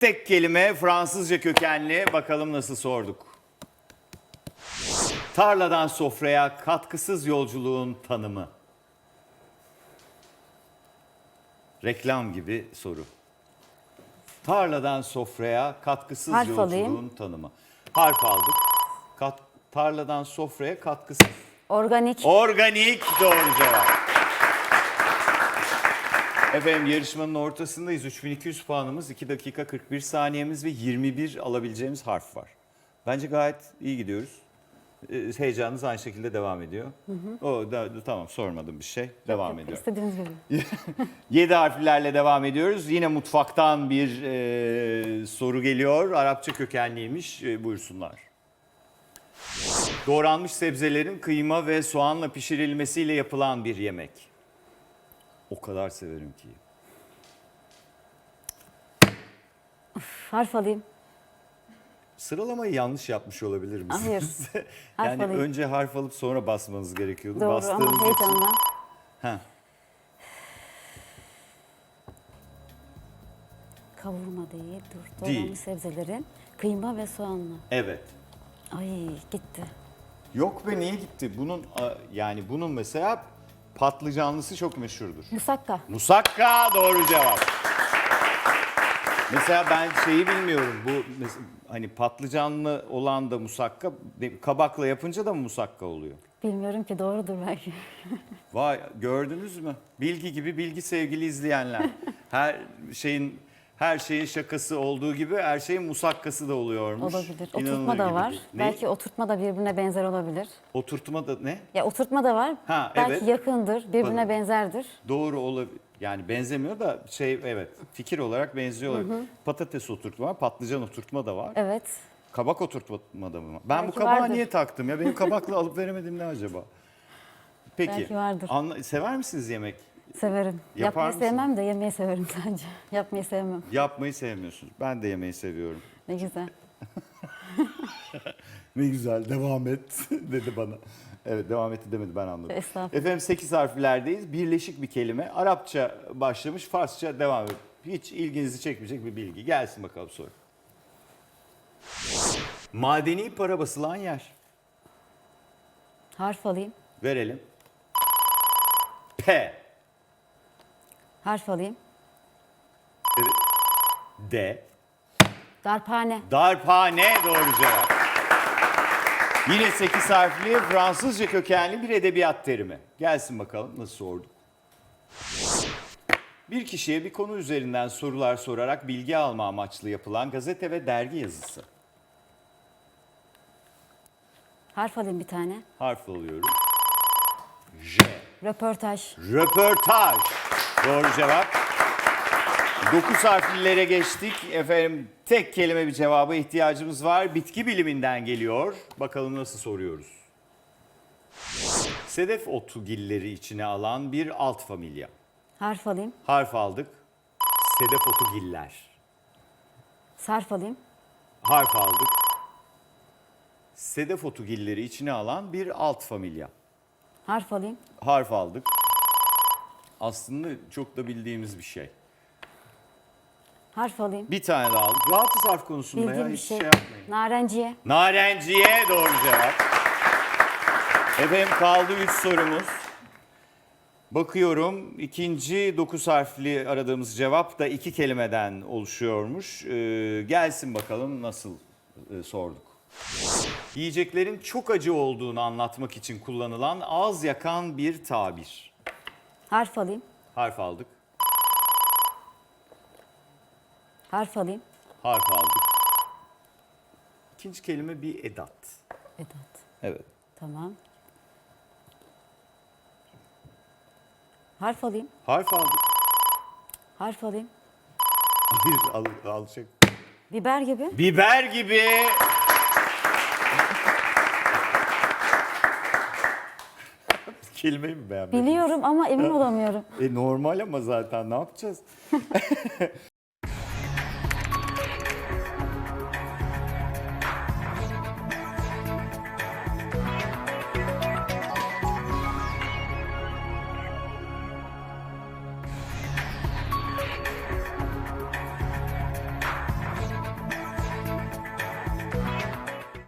Tek kelime Fransızca kökenli. Bakalım nasıl sorduk. Tarladan sofraya katkısız yolculuğun tanımı. Reklam gibi soru. Tarladan sofraya katkısız Harf yolculuğun alayım. tanımı. Harf aldık. Kat, tarladan sofraya katkısız. Organik. Organik doğru cevap. Efendim yarışmanın ortasındayız. 3200 puanımız, 2 dakika 41 saniyemiz ve 21 alabileceğimiz harf var. Bence gayet iyi gidiyoruz. Ee, Heyecanınız aynı şekilde devam ediyor. O da, da- tamam sormadım bir şey. Devam ediyor. İstediğiniz gibi. 7 harflerle devam ediyoruz. Yine mutfaktan bir e, soru geliyor. Arapça kökenliymiş. E, buyursunlar. Doğranmış sebzelerin kıyma ve soğanla pişirilmesiyle yapılan bir yemek. O kadar severim ki. Harf alayım. Sıralamayı yanlış yapmış olabilir misiniz? Hayır. Harf yani alayım. önce harf alıp sonra basmanız gerekiyordu. Doğru Bastığınız ama heyecanla. Ha, Kavurma değil. Dur. Değil. Doğranmış sebzelerin. Kıyma ve soğanla. evet. Ay gitti. Yok be niye gitti? Bunun a, yani bunun mesela patlıcanlısı çok meşhurdur. Musakka. Musakka doğru cevap. Mesela ben şeyi bilmiyorum. Bu mes- hani patlıcanlı olan da musakka, de- kabakla yapınca da mı musakka oluyor? Bilmiyorum ki doğrudur belki. Vay gördünüz mü? Bilgi gibi bilgi sevgili izleyenler. Her şeyin her şeyin şakası olduğu gibi her şeyin musakkası da oluyormuş. olabilir. İnanılır Oturtma da gibi var. değil. Ne? Belki oturtma da birbirine benzer olabilir. Oturtma da ne? Ya oturtma da var. Ha, belki evet. yakındır, birbirine Tabii. benzerdir. Doğru olabilir. Yani benzemiyor da şey evet fikir olarak benziyor olabilir. Patates oturtma var, patlıcan oturtma da var. Evet. Kabak oturtma da mı var? Ben bu Belki kabağı vardır. niye taktım ya? Benim kabakla alıp veremedim ne acaba? Peki. Belki vardır. anla- sever misiniz yemek? Severim. Yapar Yapmayı mısın? sevmem de yemeyi severim sadece. Yapmayı sevmem. Yapmayı sevmiyorsunuz. Ben de yemeği seviyorum. Ne güzel. Ne güzel devam et dedi bana. Evet devam etti demedi ben anladım. Estağfurullah. Efendim 8 harflerdeyiz. Birleşik bir kelime. Arapça başlamış, Farsça devam ediyor. Hiç ilginizi çekmeyecek bir bilgi. Gelsin bakalım soru. Madeni para basılan yer. Harf alayım. Verelim. P. Harf alayım. D. Darphane. Darphane doğru cevap. Yine 8 harfli Fransızca kökenli bir edebiyat terimi. Gelsin bakalım nasıl sorduk. Bir kişiye bir konu üzerinden sorular sorarak bilgi alma amaçlı yapılan gazete ve dergi yazısı. Harf alayım bir tane. Harf alıyorum. J. Röportaj. Röportaj. Doğru cevap. 9 harflilere geçtik. Efendim tek kelime bir cevaba ihtiyacımız var. Bitki biliminden geliyor. Bakalım nasıl soruyoruz. Sedef otugilleri içine alan bir alt familya. Harf alayım. Harf aldık. Sedef otugiller. Sarf alayım. Harf aldık. Sedef otugilleri içine alan bir alt familya. Harf alayım. Harf aldık. Aslında çok da bildiğimiz bir şey. Harf alayım. Bir tane daha aldık. Rahatız harf konusunda ya. Bildiğim bir Hiç şey. şey yapmayın. Narenciye. Narenciye doğru cevap. Efendim kaldı 3 sorumuz. Bakıyorum ikinci 9 harfli aradığımız cevap da iki kelimeden oluşuyormuş. Ee, gelsin bakalım nasıl e, sorduk. Yiyeceklerin çok acı olduğunu anlatmak için kullanılan ağız yakan bir tabir. Harf alayım. Harf aldık. Harf alayım. Harf aldık. İkinci kelime bir edat. Vedat. Evet. Tamam. Harf alayım. Harf aldık. Harf alayım. Hayır al, al çek. Biber gibi. Biber gibi. Kelimeyi mi beğenmedin? Biliyorum ama emin olamıyorum. E normal ama zaten ne yapacağız?